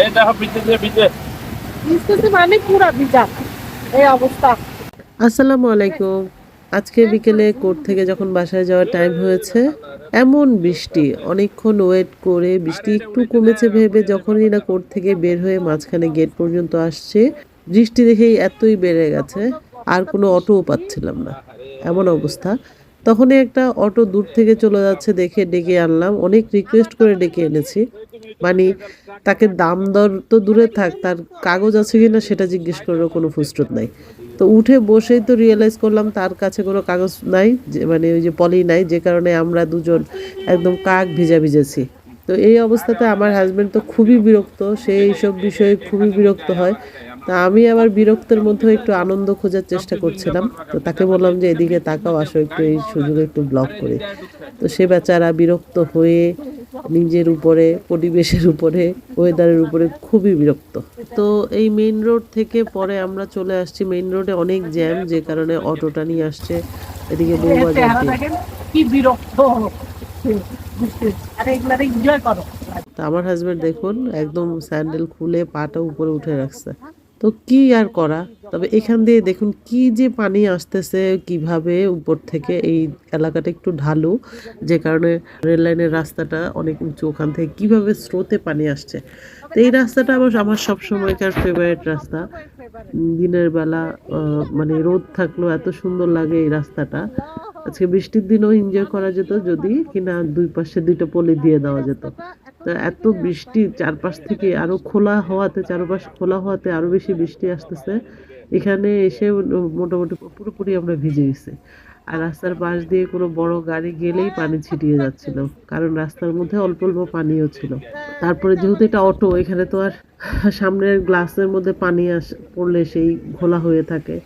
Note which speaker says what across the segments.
Speaker 1: এই দেখো ভিজে ভিজে
Speaker 2: ভিজতেছে মানে পুরা ভিজা এই অবস্থা।
Speaker 3: আসসালামু আলাইকুম। আজকে বিকেলে কোর্ট থেকে যখন বাসায় যাওয়ার টাইম হয়েছে এমন বৃষ্টি। অনেকক্ষণ ওয়েট করে বৃষ্টি একটু কমেছে ভেবে যখনই না কোর্ট থেকে বের হয়ে মাঝখানে গেট পর্যন্ত আসছে বৃষ্টি দেখেই এতই বেড়ে গেছে আর কোনো অটোও পাচ্ছিলাম না। এমন অবস্থা। তখনই একটা অটো দূর থেকে চলে যাচ্ছে দেখে ডেকে আনলাম। অনেক রিকোয়েস্ট করে ডেকে এনেছি। মানে তাকে দাম দর তো দূরে থাক, তার কাগজ আছে কিনা সেটা জিজ্ঞেস করার কোনো ফুসরত নাই। তো উঠে বসেই তো রিয়েলাইজ করলাম তার কাছে কোনো কাগজ নাই, যে মানে ওই যে পলি নাই, যে কারণে আমরা দুজন একদম কাক ভিজা ভিজেছি। তো এই অবস্থাতে আমার হাজব্যান্ড তো খুবই বিরক্ত, সে এইসব বিষয়ে খুবই বিরক্ত হয়। তা আমি আবার বিরক্তের মধ্যে একটু আনন্দ খোঁজার চেষ্টা করছিলাম। তো তাকে বললাম যে, এদিকে তাকাও, আসো একটু এই সুযোগে একটু ব্লক করে। তো সে বেচারা বিরক্ত হয়ে নিজের উপরে পরিবেশের উপরে ওয়েদারের উপরে খুবই বিরক্ত। তো এই মেইন রোড থেকে পরে আমরা চলে আসছি। মেইন রোডে অনেক জ্যাম যে কারণে অটোটা নিয়ে আসছে। এদিকে বউবাজার
Speaker 2: কি বিরক্ত। আরে এগুলা এনজয় করো।
Speaker 3: তো আমার হাজবেন্ড দেখুন একদম স্যান্ডেল খুলে পাটা উপরে উঠে রাখছে। তো কি আর করা? তবে এখান দিয়ে দেখুন কি যে পানি আসতেছে, কীভাবে উপর থেকে এই এলাকাটা একটু ঢালু, যে কারণে রেল লাইনের রাস্তাটা অনেক উঁচু ওখান থেকে কীভাবে স্রোতে পানি আসছে। তো এই রাস্তাটা আমার সব সময়কার ফেভারিট রাস্তা। দিনের বেলা মানে রোদ থাকলেও এত সুন্দর লাগে এই রাস্তাটা। আজকে বৃষ্টির দিনও এনজয় করা যেত, যদি কিনা দুই পাশে দুইটা পলি দিয়ে দেওয়া যেত। তো এত বৃষ্টি চারপাশ থেকে আরও খোলা হওয়াতে, চারপাশ খোলা হওয়াতে আরও বেশি বৃষ্টি আসতেছে। এখানে এসে মোটামুটি পুরোপুরি আমরা ভিজে গেছি। আর রাস্তার পাশ দিয়ে কোনো বড় গাড়ি গেলেই পানি ছিটিয়ে যাচ্ছিল, কারণ রাস্তার মধ্যে অল্প অল্প পানিও ছিল। তারপরে যেহেতু এটা অটো, এখানে তো আর সামনের গ্লাসের মধ্যে পানি আস, পড়লে সেই ঘোলা হয়ে থাকে।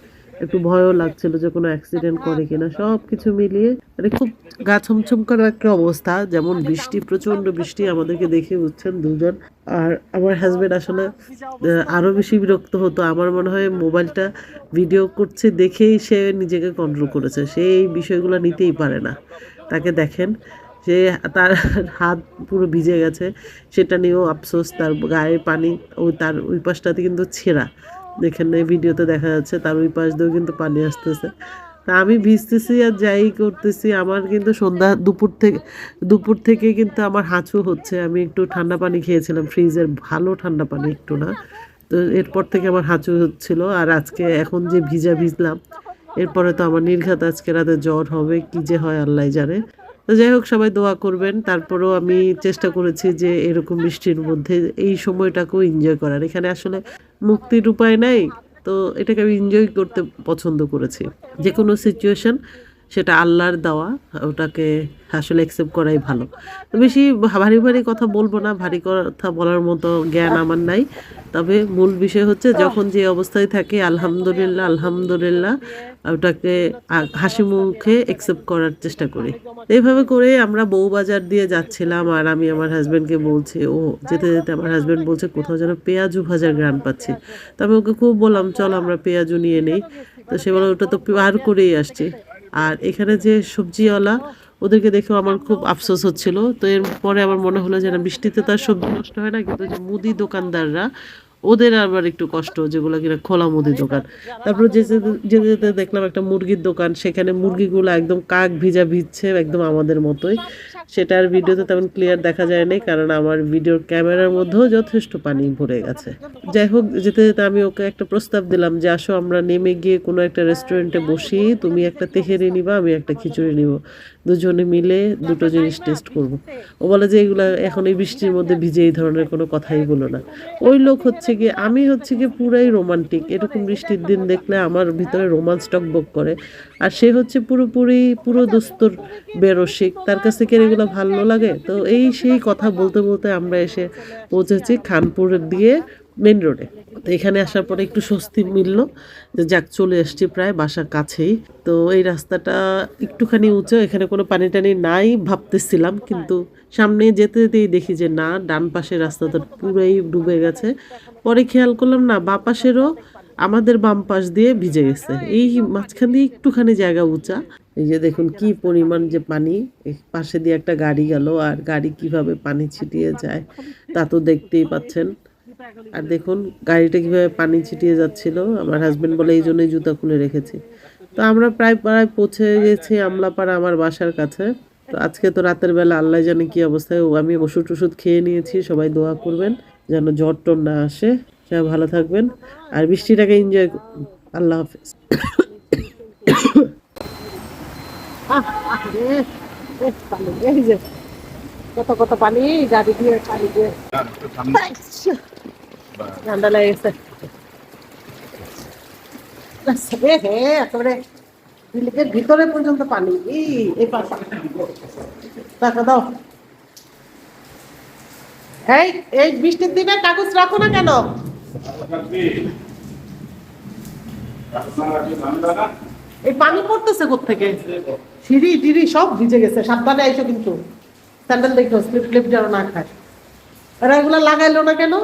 Speaker 3: একটু ভয়ও লাগছিল যে কোনো অ্যাক্সিডেন্ট করে কিনা। সব কিছু মিলিয়ে মানে খুব গা ছমছম করা একটা অবস্থা যেমন বৃষ্টি প্রচণ্ড বৃষ্টি আমাদেরকে দেখে বুঝছেন দুজন। আর আমার হাজবেন্ড আসলে আহ, আরও বেশি বিরক্ত হতো। আমার মনে হয় মোবাইলটা ভিডিও করছে দেখেই সে নিজেকে কন্ট্রোল করেছে। সে এই বিষয়গুলো নিতেই পারে না। তাকে দেখেন সে তার হাত পুরো ভিজে গেছে। সেটা নিয়েও আফসোস তার গায়ে পানি ওই তার ওই পাশটাতে কিন্তু ছেঁড়া। এখানে ভিডিওতে দেখা যাচ্ছে, তার ওই পাশ দিয়েও কিন্তু পানি আসতেছে। তা আমি ভিজতেছি আর যাই করতেছি, আমার কিন্তু সন্ধ্যা দুপুর থেকে দুপুর থেকে কিন্তু আমার হাঁচু হচ্ছে। আমি একটু ঠান্ডা পানি খেয়েছিলাম, ফ্রিজের ভালো ঠান্ডা পানি একটু না। তো এরপর থেকে আমার হাঁচু হচ্ছিল, আর আজকে এখন যে ভিজা ভিজলাম, এরপরে তো আমার নির্ঘাত আজকে রাতে জ্বর হবে, কি যে হয় আল্লাহ জানে। তো যাই হোক, সবাই দোয়া করবেন। তারপরেও আমি চেষ্টা করেছি যে এরকম বৃষ্টির মধ্যে এই সময়টাকেও এনজয় করার। এখানে আসলে মুক্তির উপায় নাই, তো এটাকে আমি এনজয় করতে পছন্দ করেছি। যে কোনো সিচুয়েশন সেটা আল্লাহর দেওয়া, ওটাকে আসলে অ্যাকসেপ্ট করাই ভালো। বেশি ভারী ভারী কথা বলব না, ভারী কথা বলার মতো জ্ঞান আমার নাই। তবে মূল বিষয় হচ্ছে যখন যে অবস্থায় থাকে, আলহামদুলিল্লাহ আলহামদুলিল্লাহ, ওটাকে হাসি মুখে অ্যাকসেপ্ট করার চেষ্টা করি। এইভাবে করে আমরা বউবাজার দিয়ে যাচ্ছিলাম আর আমি আমার হাজব্যান্ডকে বলছি, ও, যেতে যেতে আমার হাজব্যান্ড বলছে, কোথাও যেন পেঁয়াজু ভাজার গ্রান পাচ্ছি। তো আমি ওকে খুব বললাম, চল আমরা পেঁয়াজু নিয়ে নেই। তো সে বলে, ওটা তো পার করেই আসছি। আর এখানে যে সবজিওয়ালা, ওদেরকে দেখেও আমার খুব আফসোস হচ্ছিল। তো এরপরে আমার মনে হলো যে না বৃষ্টিতে তার সবজি নষ্ট হয় না, কিন্তু যে মুদি দোকানদাররা ওদের আবার একটু কষ্ট, যেগুলো কিনা খোলা মুদি দোকান। তারপর যেতে যেতে যেতে দেখলাম একটা মুরগির দোকান, সেখানে মুরগিগুলো একদম কাক ভিজা ভিজছে একদম আমাদের মতোই। সেটার ভিডিওতে তেমন ক্লিয়ার দেখা যায়নি, কারণ আমার ভিডিওর ক্যামেরার মধ্যেও যথেষ্ট পানি ভরে গেছে। যাই হোক, যেতে যেতে আমি ওকে একটা প্রস্তাব দিলাম যে, আসো, আমরা নেমে গিয়ে কোনো একটা রেস্টুরেন্টে বসি, তুমি একটা তেহেরি নিবা, আমি একটা খিচুড়ি নিব। দুজনে মিলে দুটো জিনিস টেস্ট করব। ও বলে যে, এগুলা এখন এই বৃষ্টির মধ্যে ভিজে এই ধরনের কোনো কথাই বলো না। ওই লোক হচ্ছে কি আমি হচ্ছে কি পুরাই রোমান্টিক এরকম বৃষ্টির দিন দেখলে আমার ভিতরে রোমান্স টকবক করে। আর সে হচ্ছে পুরোপুরি পুরো দোস্তর বেরসিক। তার কাছ থেকে এগুলো ভালো লাগে। তো এই সেই কথা বলতে বলতে আমরা এসে পৌঁছেছি খানপুর দিয়ে মেন রোডে তো এখানে আসার পরে একটু স্বস্তি মিললো যে যাক, চলে এসছি প্রায় বাসার কাছেই। তো এই রাস্তাটা একটুখানি উঁচু, এখানে কোনো পানি টানি নাই ভাবতেছিলাম, কিন্তু সামনে যেতে যেতেই দেখি যে না, ডান পাশের রাস্তাটা পুরোই ডুবে গেছে। পরে খেয়াল করলাম, না, বা পাশেরও আমাদের বাম পাশ দিয়ে ভিজে গেছে। এই মাঝখান দিয়ে একটুখানি জায়গা উঁচা। এই যে দেখুন কি পরিমাণ যে পানি পাশে দিয়ে একটা গাড়ি গেল, আর গাড়ি কীভাবে পানি ছিটিয়ে যায় তা তো দেখতেই পাচ্ছেন। আর দেখুন গাড়িটা কীভাবে পানি ছিটিয়ে যাচ্ছিল। আমার হাজবেন্ড বলে এই জন্যই জুতা খুলে রেখেছি। তো আমরা প্রায় প্রায় পৌঁছে গেছি আমলাপাড়া আমার বাসার কাছে। তো আজকে তো রাতের বেলা আল্লাহ জানে কি অবস্থায় ও আমি ওষুধ টষুধ খেয়ে নিয়েছি সবাই দোয়া করবেন যেন জ্বর টর না আসে। সবাই ভালো থাকবেন আর বৃষ্টিটাকে এনজয় আল্লাহ হাফেজ।
Speaker 2: কত কত পানি গাড়ি দিয়ে পানি দিয়ে। এই এই এই বৃষ্টির দিনে কাগজ রাখো না কেন এই পানি পড়তেছে থেকে সিঁড়ি টিড়ি সব ভিজে গেছে সাবধানে আইসো কিন্তু স্যান্ডেল দেখো স্লিপ যেন না খায় এরা এগুলো লাগাইলো না কেন